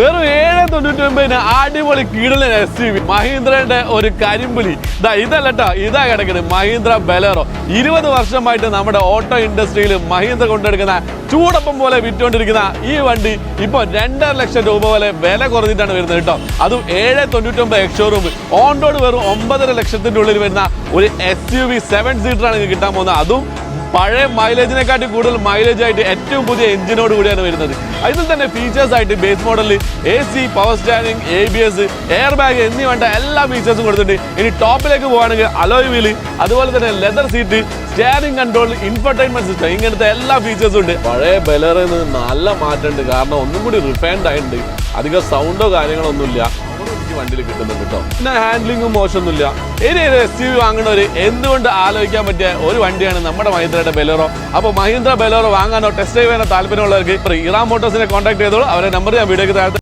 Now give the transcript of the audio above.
വെറും ഏഴ് തൊണ്ണൂറ്റി ഒമ്പതിന് അടിപൊളി കീടലൻ എസ് യു വി മഹീന്ദ്രയുടെ ഒരു കരിമ്പുലി ഇതാ ഇതല്ല കേട്ടോ ഇതാ കിടക്കുന്നത് മഹീന്ദ്ര ബലേറോ. ഇരുപത് വർഷമായിട്ട് നമ്മുടെ ഓട്ടോ ഇൻഡസ്ട്രിയിൽ മഹീന്ദ്ര കൊണ്ടെടുക്കുന്ന ചൂടപ്പം പോലെ വിറ്റുകൊണ്ടിരിക്കുന്ന ഈ വണ്ടി ഇപ്പോൾ രണ്ടര ലക്ഷം രൂപ പോലെ വില കുറഞ്ഞിട്ടാണ് വരുന്നത് കേട്ടോ അതും ഏഴ് തൊണ്ണൂറ്റി ഒമ്പത് എക്സോറൂം ഓൺ റോഡ് വെറും ഒമ്പതര ലക്ഷത്തിന്റെ ഉള്ളിൽ വരുന്ന ഒരു എസ് യു വി സെവൻ സീറ്ററാണ് കിട്ടാൻ പോകുന്നത്. അതും പഴയ മൈലേജിനെക്കാട്ടി കൂടുതൽ മൈലേജ് ആയിട്ട് ഏറ്റവും പുതിയ എഞ്ചിനോട് കൂടിയാണ് വരുന്നത്. അതിൽ തന്നെ ഫീച്ചേഴ്സ് ആയിട്ട് ബേസ് മോഡലിൽ A C power standing A B S airbag എന്നീ വേണ്ട എല്ലാ ഫീച്ചേഴ്സും കൊടുത്തിട്ടുണ്ട് ഇനി ടോപ്പിലേക്ക് പോകുകയാണെങ്കിൽ അലോയ് വീൽ അതുപോലെ തന്നെ leather seat steering control infotainment system ഇങ്ങനത്തെ എല്ലാ ഫീച്ചേഴ്സും ഉണ്ട്. പഴയ ബലറിൽ നിന്ന് നല്ല മാറ്റമുണ്ട്. കാരണം ഒന്നും കൂടി റിഫൈൻഡ് ആയിട്ടുണ്ട്. അധികം സൗണ്ടോ കാര്യങ്ങളോ ഒന്നുമില്ല. എനിക്ക് വണ്ടിയിൽ കിട്ടുന്നുണ്ട് കേട്ടോ. പിന്നെ ഹാൻഡ്ലിങ്ങും മോശമൊന്നുമില്ല. ഇനി ഒരു എസ് യു വാങ്ങണവര് എന്തുകൊണ്ട് ആലോചിക്കാൻ പറ്റിയ ഒരു വണ്ടിയാണ് നമ്മുടെ മഹീന്ദ്രയുടെ ബെലോറോ അപ്പോൾ മഹീന്ദ്ര ബെലോറോ വാങ്ങാനോ ടെസ്റ്റ് ചെയ്യാനോ താല്പര്യമുള്ളവർക്ക് ഇറാം മോട്ടോഴ്സിനെ കോൺടാക്ട് ചെയ്തോളൂ. അവരുടെ നമ്പർ ഞാൻ വീഡിയോക്ക് താഴത്ത്